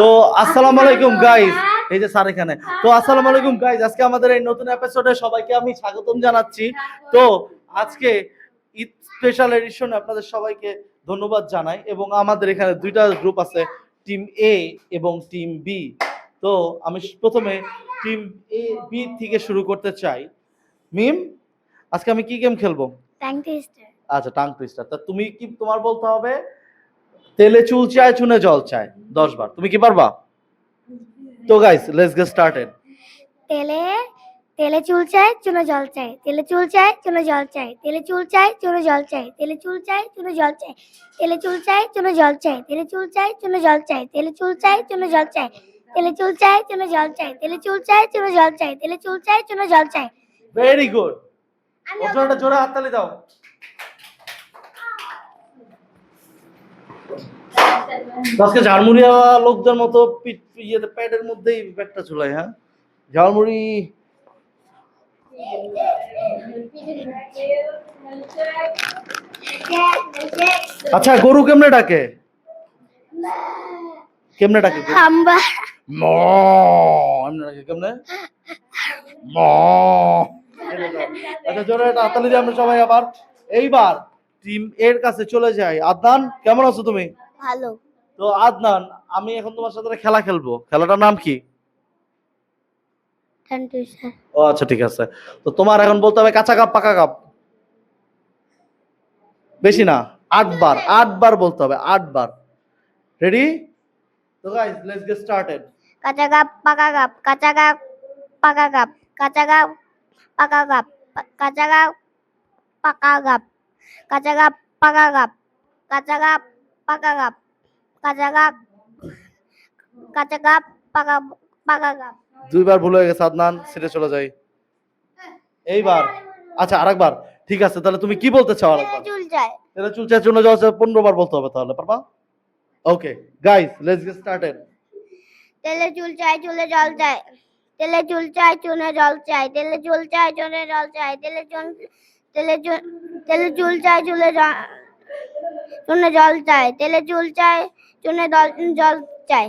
তো আসসালামু আলাইকুম গাইস এই যে স্যার এখানে। তো আসসালামু আলাইকুম গাইস আজকে আমাদের এই নতুন এপিসোডে সবাইকে আমি স্বাগতম জানাচ্ছি। তো আজকে ঈদ স্পেশাল এডিশনে আপনাদের সবাইকে ধন্যবাদ জানাই এবং আমাদের এখানে দুইটা গ্রুপ আছে টিম এ এবং টিম বি তো আমি প্রথমে টিম এ বি থেকে শুরু করতে চাই। মিম আজকে আমি কি গেম খেলব? আচ্ছা টাং টুইস্টার তা তুমি কি তোমার বলতে হবে? তেলে চুল চায় চুনে জল চায় দশ বার তুমি কি পারবা তো গাইস লেটস গেট স্টার্টেড তেলে তেলে চুল চাই চুনো জল চাই তেলে চুল চাই চুনো জল চাই তেলে চুল চাই চুনো জল চাই তেলে চুল চাই চুনো জল চাই তেলে চুল চাই চুনো জল চাই তেলে চুল চাই চুনো জল চাই তেলে চুল চাই চুনো জল চাই তেলে চুল চাই চুনো জল চাই তেলে চুল চাই চুনো জল চাই তেলে চুল চাই চুনো জল চাই ভেরি গুড ওজনটা জোরে হাততালি দাও আজকে ঝাড়মুড়িয়া লোকদের মতো পিঠ ইয়েতে প্যাডের মধ্যেই ব্যাগটা ঝুলাই হ্যাঁ? ঝাড়মুড়ি আচ্ছা গরু কেমনে ডাকে? কেমনে ডাকে গরু? হাম্বা। ম এমনি ডাকে কেমনে? ম। আচ্ছা জোরে একটা হাততালি দিয়ে আমরা সবাই আবার। এইবার টিম এর কাছে চলে যাই। আদনান কেমন আছো তুমি? ভালো। তো আদনান আমি এখন তোমার সাথে খেলা খেলব। খেলাটার নাম কি? ও আচ্ছা ঠিক আছে। তো তোমার এখন বলতে হবে কাঁচা কাপ পাকা কাপ। বেশি না আটবার আটবার বলতে হবে আটবার। রেডি তো গাইস লেটস গেট স্টার্টেড কাঁচা গাপ পাকা গাপ কাঁচা গাপ পাকা গাপ কাঁচা গাপ পাকা গাপ পা- কাঁচা গাপ পাকা গাপ কাঁচা গাপ পাকা গাপ কাঁচা গাপ পাকা গাপ কাঁচা গাপ কাঁচা গাপ পাকা পাকা গাপ দুইবার ভুল হয়ে গেছে আদনান। সিটে চলে যাই। এইবার। আচ্ছা আরেকবার। ঠিক আছে তাহলে তুমি কি বলতে চাও আরেকবার? চুল যায়। তাহলে চুল চার জন্য যাওয়া পনেরো বার বলতে হবে তাহলে পারবা? Okay guys let's get started তেলে চুল চাই চুলে জল চাই তেলে চুল চাই চুনে জল চাই তেলে চুল চাই চুনে জল চাই তেলে চুল তেলে চুল তেলে চুল চাই চুলে জল চুনে জল চাই তেলে চুল চাই চুনে জল চাই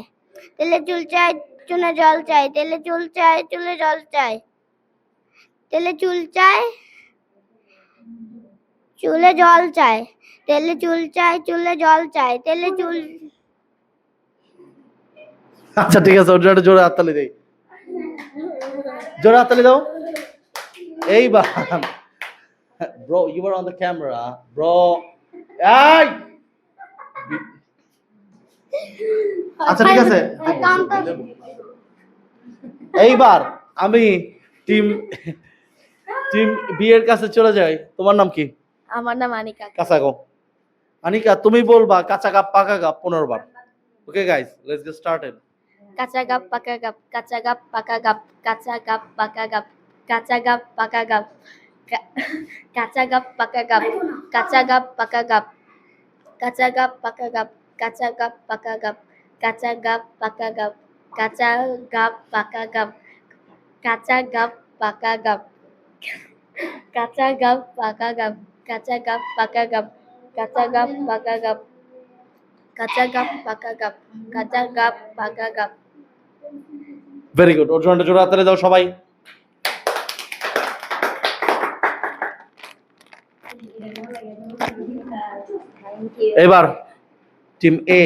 তেলে চুল চাই চুনে জল চাই তেলে চুল চাই চুলে জল চাই তেলে চুল চাই চুলে জল চাই তেলে চুল চাই চুলে জল চাই তেলে চুল আচ্ছা ঠিক আছে জন্য জোরে হাততালি দেই। জোরে হাততালি দাও। এইবার bro you are on the camera bro এই! আচ্ছা ঠিক আছে। এইবার আমি টিম টিম বি এর কাছে চলে যাই। তোমার নাম কি? আমার নাম আনিকা। কাঁচা গো। আনিকা তুমি বলবা কাঁচা কাপ পাকা কাপ পনেরো বার okay guys let's get started কাঁচা গাপ পাকা গাপ কাঁচা গাপ পাকা গাপ কাঁচা গাপ পাকা গাপ কাঁচা গাপ পাকা গাপ। কা- কাঁচা গাপ পাকা গাপ কাঁচা গাপ পাকা গাপ কাঁচা গাপ পাকা গাপ কাঁচা গাপ পাকা গাপ কাঁচা গাপ পাকা গাপ কাঁচা গাপ পাকা গাপ কাঁচা গাপ পাকা গাপ কাঁচা গাপ পাকা গাপ কাঁচা গাপ পাকা গাপ কাঁচা গাপ পাকা গাপ কাঁচা গাপ পাকা গাপ কাঁচা গাপ পাকা গাপ ভেরি গুড ওর জন্য হাততালি দাও সবাই এবার টিম এ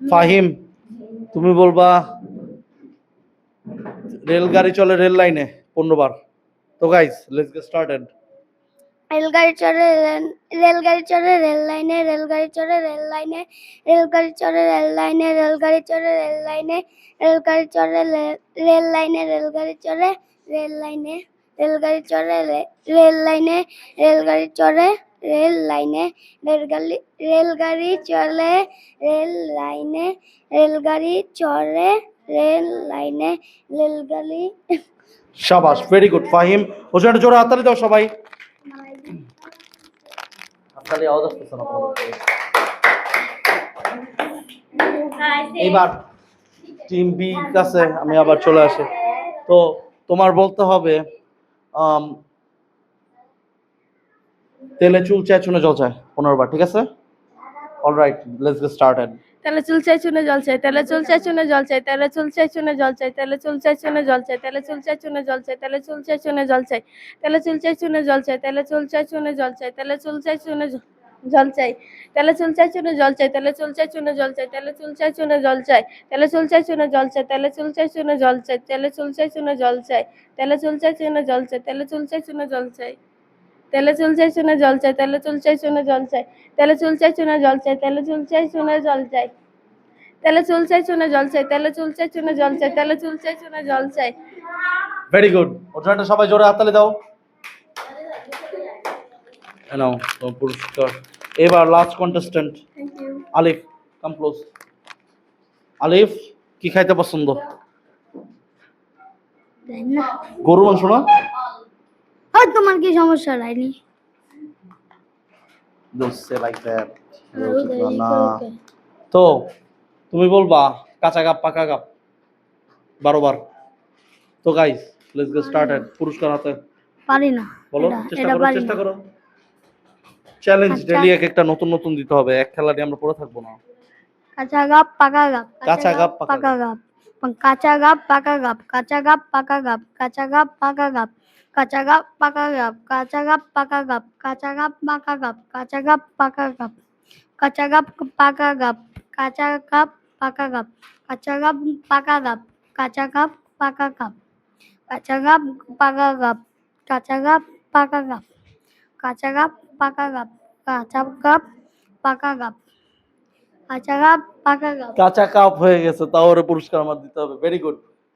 ফাহিম, তুমি বলবা, রেলগাড়ি চলে রেল লাইনে পনেরো বার তো গাইস লেটস গেট স্টার্টেড রেলগাড়ি রেলগাড়ি রেল লাইনে, রেলগাড়ি চড়ে রেল লাইনে, রেলগাড়ি চড়ে রেল লাইনে, রেলগাড়ি চড়ে রেল লাইনে, রেলগাড়ি চড়ে রেল লাইনে, রেলগাড়ি চড়ে রেল লাইনে, রেলগাড়ি চড়ে রেল লাইনে, রেলগাড়ি চড়ে রেল লাইনে রেলগাড়ি রেলগাড়ি চলে রেল লাইনে, রেলগাড়ি চলে রেল লাইনে, রেলগাড়ি শাবাশ ভেরি গুড ফাহিম। জন্য জোরে হাততালি দাও সবাই। হাততালি, আওয়াজ। এইবার টিম বি কাছে আমি আবার চলে আসি। তো তোমার বলতে হবে তেলে চুল চায় চুনে জল চায় পনেরো ঠিক আছে অলরাইট লেটস গেট স্টার্টেড তেলে চুল চাই চুনে জল চাই তেলে চুল চাই চুনে জল চাই তেলে চুল চাই চুনে জল চাই তেলে চুল চাই চুনে জল চাই তেলে চুল চাই চুনে জল চাই তেলে চুল চাই চুনে জল চাই তেলে চুল চাই চুনে জল চাই তেলে চুল চাই চুনে জল চাই তেলে চুল চাই চুনে জল চাই তেলে চুল চাই চুনে জল চাই তেলে চুল চাই চুনে জল চাই তেলে চুল চাই চুনে জল চাই তেলে চুল চাই চুনে জল চাই তেলে চুল চাই চুনে জল চাই তেলে চুল চাই চুনে জল চাই তেলে চুল চাই চুনে জল চাই তেলে চুল চাই চুনে জল চাই তেলে চুল চাই চুনে জল চাই তেলে চুল চাই চুনে জল চাই তেলে চুল চাই চুনে জল চাই তেলে চুল চাই চুনে জল চাই। তেলে চুল চাই চুনে জল চাই তেলে চুল চাই চুনে জল চাই তেলে চুল চাই চুনে জল চাই। ভেরি গুড জন্য সবাই জোরে হাততালি দাও। নাও পুরস্কার। এবার last contestant thank you Alif come close আলিফ কি খাইতে পছন্দ? গরু মাংস না? আর তোমার কি সমস্যা রাইনি না তো তুমি বলবা কাঁচা গাপ পাকা গাপ বারোবার। তো গাইস লেটস গেট স্টার্টেড পুরস্কার হাতে। পারি না। বলো চেষ্টা করো চেষ্টা করো। চ্যালেঞ্জ। ডেলি এক একটা নতুন নতুন দিতে হবে। এক খেলাটি আমরা পড়ে থাকব না। কাঁচা গাপ পাকা গাপ কাঁচা গাপ, পাকা পাকা গাপ কাঁচা গাপ পাকা গাপ কাঁচা গাপ পাকা গাপ কাঁচা গাপ পাকা গাপ কাঁচা গাপ পাকা গাপ কাঁচা গাপ পাকা গাপ কাঁচা গাপ পাকা গাপ কাঁচা গাপ পাকা গাপ কাঁচা গাপ পাকা গাপ কাঁচা গাপ পাকা গাপ কাঁচা গাপ পাকা গাপ কাঁচা গাপ পাকা গাপ কাঁচা গাপ পাকা গাপ কাঁচা গাপ পাকা গাপ কাঁচা গাপ পাকা গাপ কাঁচা গাপ পাকা গাপ কাঁচা গাপ পাকা গাপ কাঁচা কাপ হয়ে গেছে তাও ওর পুরস্কার আমার দিতে হবে ভেরি গুড